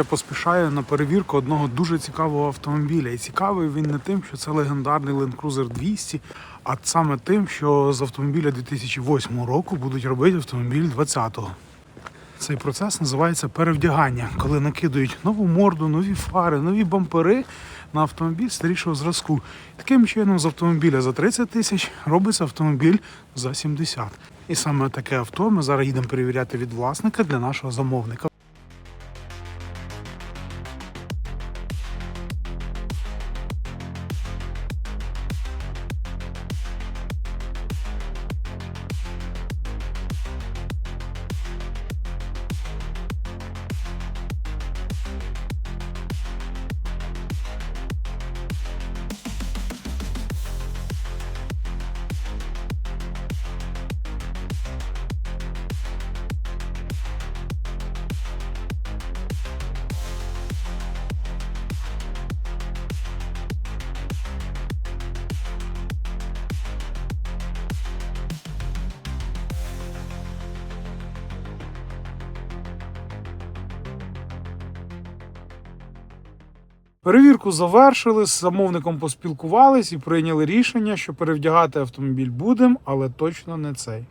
Я поспішаю на перевірку одного дуже цікавого автомобіля. І цікавий він не тим, що це легендарний Land Cruiser 200, а саме тим, що з автомобіля 2008 року будуть робити автомобіль 20-го. Цей процес називається перевдягання, коли накидують нову морду, нові фари, нові бампери на автомобіль старішого зразку. Таким чином, з автомобіля за 30 тисяч робиться автомобіль за 70. І саме таке авто ми зараз їдемо перевіряти від власника для нашого замовника. Перевірку завершили, з замовником поспілкувались і прийняли рішення, що перевдягати автомобіль будемо, але точно не цей.